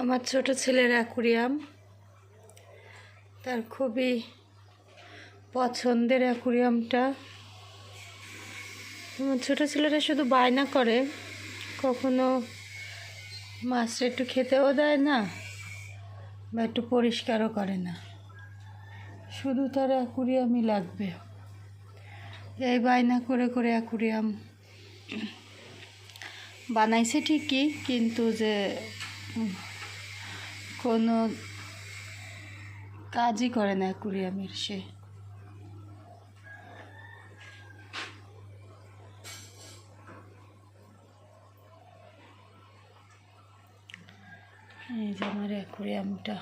আমার ছোট ছেলের অ্যাকুরিয়াম। তার খুবই পছন্দের অ্যাকুরিয়ামটা। আমার ছোটো ছেলেরা শুধু বায়না করে, কখনো মাছটা একটু খেতেও দেয় না বা একটু পরিষ্কারও করে না। শুধু তার অ্যাকুরিয়ামই লাগবে। এই বায়না করে করে অ্যাকুরিয়াম বানাইছে ঠিকই, কিন্তু যে কোনো কাজই করে না অ্যাকুরিয়ামের সে। এই যে আমার অ্যাকুরিয়ামটা